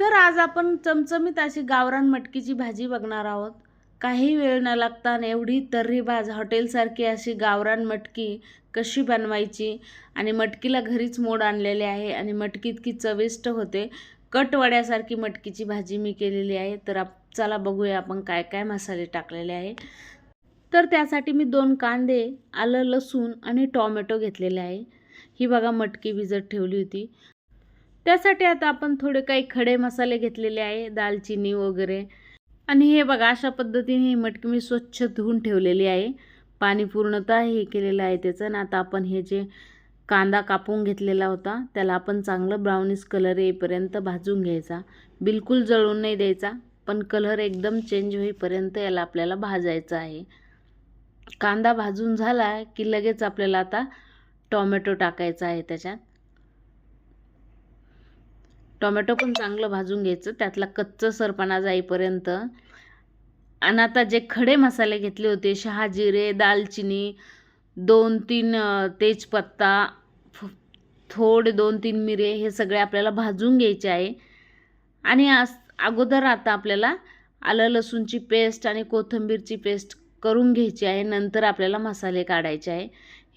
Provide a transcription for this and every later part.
तर आज आपण चमचमीत अशी गावरान मटकीची भाजी बघणार आहोत. काही वेळ न लागता आणि एवढी तर्रीबाज हॉटेलसारखी अशी गावरान मटकी कशी बनवायची आणि मटकीला घरीच मोड आणलेले आहे आणि मटकी इतकी चविष्ट होते कटवड्यासारखी मटकीची भाजी मी केलेली आहे. तर आप चला बघूया आपण काय काय मसाले टाकलेले आहे. तर त्यासाठी मी दोन कांदे आलं लसूण आणि टॉमॅटो घेतलेले आहे. ही बघा मटकी भिजत ठेवली होती. त्यासाठी आता आपण थोडे काही खडे मसाले घेतलेले आहे दालचिनी वगैरे. आणि हे बघा अशा पद्धतीने ही मटकी मी स्वच्छ धुवून ठेवलेली आहे. पाणी पूर्णतः हे केलेलं आहे त्याचं. आणि आता आपण हे जे कांदा कापून घेतलेला होता त्याला आपण चांगलं ब्राउनिश कलर येईपर्यंत भाजून घ्यायचा. बिलकुल जळून नाही द्यायचा पण कलर एकदम चेंज होईपर्यंत याला आपल्याला भाजायचं आहे. कांदा भाजून झाला की लगेच आपल्याला आता टॉमॅटो टाकायचा आहे त्याच्यात. टोमॅटो पण चांगलं भाजून घ्यायचं. त्यातला कच्चं सरपणा जाईपर्यंत. आणि आता जे खडे मसाले घेतले होते शहाजिरे दालचिनी दोन तीन तेजपत्ता थोडे दोन तीन मिरे हे सगळे आपल्याला भाजून घ्यायचे आहे. आणि आस अगोदर आता आपल्याला आलं लसूणची पेस्ट आणि कोथिंबीरची पेस्ट करून घ्यायची आहे. नंतर आपल्याला मसाले काढायचे आहे.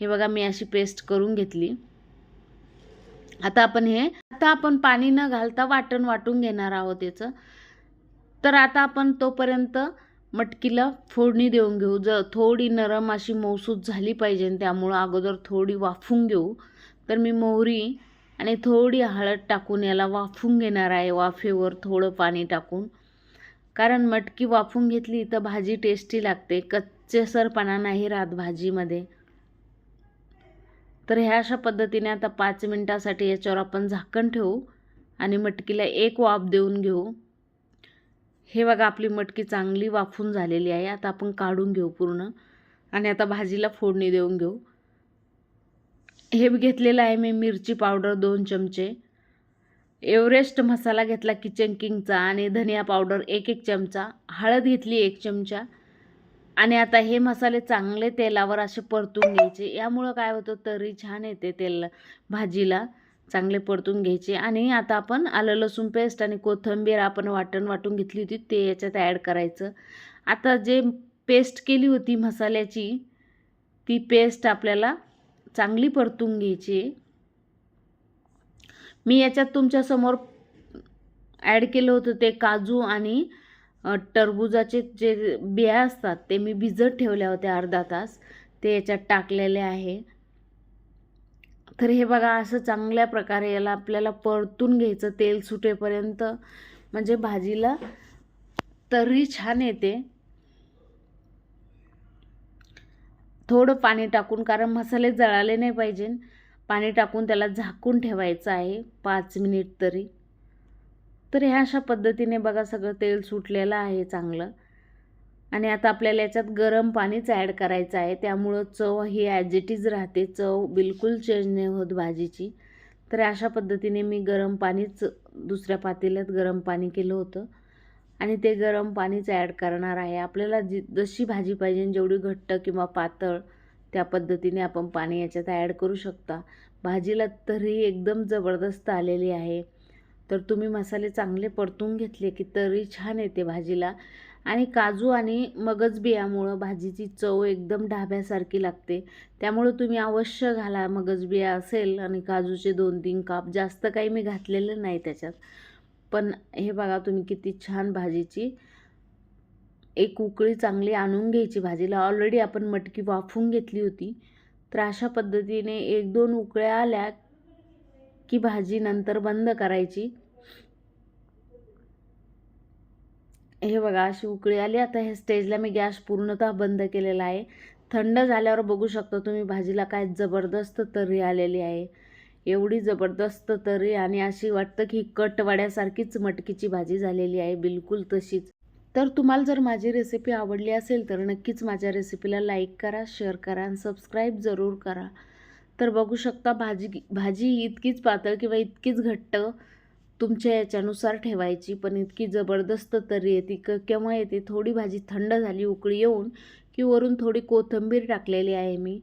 हे बघा मी अशी पेस्ट करून घेतली. आता आपण हे आता आपण पाणी न घालता वाटण वाटून घेणार आहोत याचं. तर आता आपण तोपर्यंत मटकीला फोडणी देऊन घेऊ. ज थोडी नरम अशी मौसूद झाली पाहिजे त्यामुळं अगोदर थोडी वाफून घेऊ. तर मी मोहरी आणि थोडी हळद टाकून याला वाफून घेणार आहे वाफेवर थोडं पाणी टाकून. कारण मटकी वाफून घेतली तर भाजी टेस्टी लागते. कच्चेसरपणा नाही राहत भाजीमध्ये. तर ह्या अशा पद्धतीने आता पाच मिनटासाठी याच्यावर आपण झाकण ठेवू आणि मटकीला एक वाफ देऊन घेऊ. हे बघा आपली मटकी चांगली वाफून झालेली आहे. आता आपण काढून घेऊ पूर्ण आणि आता भाजीला फोडणी देऊन घेऊ. हे घेतलेलं आहे मी मिरची पावडर दोन चमचे. एव्हरेस्ट मसाला घेतला किचन किंगचा आणि धनिया पावडर एक एक चमचा. हळद घेतली एक चमचा. आणि आता हे मसाले चांगले तेलावर असे परतून घ्यायचे. यामुळं काय होतं? तरी छान येते तेल भाजीला. चांगले परतून घ्यायचे. आणि आता आपण आलं लसूण पेस्ट आणि कोथिंबीर आपण वाटण वाटून घेतली होती ते याच्यात ॲड करायचं. आता जे पेस्ट केली होती मसाल्याची ती पेस्ट आपल्याला चांगली परतून घ्यायची. मी याच्यात तुमच्यासमोर ॲड केलं होतं ते काजू आणि टरबुजाचे जे बिया असतात ते मी भिजत ठेवल्या होत्या अर्धा तास. ते याच्यात टाकलेले आहे. तर हे बघा असं चांगल्या प्रकारे याला आपल्याला परतून घ्यायचं तेल सुटेपर्यंत. म्हणजे भाजीला तर्री छान येते. थोडं पाणी टाकून कारण मसाले जळाले नाही पाहिजे. पाणी टाकून त्याला झाकून ठेवायचं आहे पाच मिनिट तरी. तर ह्या अशा पद्धतीने बघा सगळं तेल सुटलेलं आहे चांगलं. आणि आता आपल्याला याच्यात गरम पाणीच ॲड करायचं आहे. त्यामुळं चव ही ॲज इट इज राहते. चव बिलकुल चेंज नाही होत भाजीची. तर अशा पद्धतीने मी गरम पाणीच दुसऱ्या पातेल्यात गरम पाणी केलं होतं. आणि ते गरम पाणीच ॲड करणार आहे. आपल्याला जी जशी भाजी पाहिजे जेवढी घट्ट किंवा पातळ त्या पद्धतीने आपण पाणी याच्यात ॲड करू शकता. भाजीला तरी एकदम जबरदस्त आलेली आहे. तर तुम्ही मसाले चांगले परतून घेतले की तरी छान येते भाजीला. आणि काजू आणि मगज बियामुळं भाजीची चव एकदम ढाब्यासारखी लागते. त्यामुळं तुम्ही अवश्य घाला मगज बिया असेल आणि काजूचे दोन तीन काप. जास्त काही मी घातलेलं नाही त्याच्यात. पण हे बघा तुम्ही किती छान भाजीची एक उकळी चांगली आणून घ्यायची भाजीला. ऑलरेडी आपण मटकी वाफून घेतली होती. तर अशा पद्धतीने एक दोन उकळ्या आल्या की भाजी नंतर बंद करायची. हे बघा अशी उकळी आली. आता हे स्टेजला मी गॅस पूर्णतः बंद केलेला आहे. थंड झाल्यावर बघू शकता तुम्ही भाजीला काय जबरदस्त तर्री आलेली आहे. एवढी जबरदस्त तर्री आणि अशी वाटतं की कटवाड्यासारखीच मटकीची भाजी झालेली आहे. बिलकुल तशीच. तर तुम्हाला जर माझी रेसिपी आवडली असेल तर नक्कीच माझ्या रेसिपीला लाईक करा शेअर करा आणि सबस्क्राईब जरूर करा. तर बघू शकता भाजी भाजी इतकीच पातळ किंवा इतकीच घट्ट तुमच्या याच्यानुसार ठेवायची पण इतकी जबरदस्त तरी येते क केव्हा येते? थोडी भाजी थंड झाली उकळी येऊन की वरून थोडी कोथिंबीर टाकलेली आहे मी.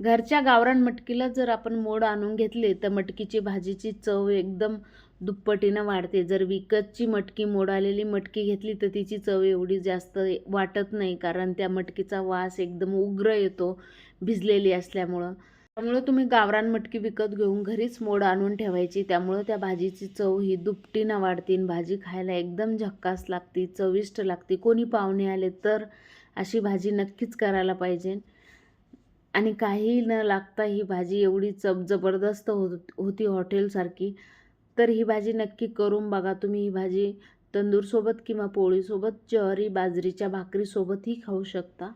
घरच्या गावरान मटकीला जर आपण मोड आणून घेतले तर मटकीची भाजीची चव एकदम दुप्पटीनं वाढते. जर विकतची मटकी मोड आलेली मटकी घेतली तर तिची चव एवढी जास्त वाटत नाही कारण त्या मटकीचा वास एकदम उग्र येतो भिजलेली असल्यामुळं. त्यामुळं तुम्ही गावरान मटकी विकत घेऊन घरीच मोड आणून ठेवायची. त्यामुळं त्या भाजीची चव ही दुपटीनं वाढते भाजी खायला एकदम झक्कास लागते चविष्ट लागते. कोणी पाहुणे आले तर अशी भाजी नक्कीच करायला पाहिजे. आणि काही न लागता ही भाजी एवढी चव जबरदस्त होत होती हॉटेलसारखी. तर ही भाजी नक्की करून बघा. तुम्ही ही भाजी तंदूरसोबत किंवा पोळीसोबत ज्वारी बाजरीच्या भाकरीसोबतही खाऊ शकता.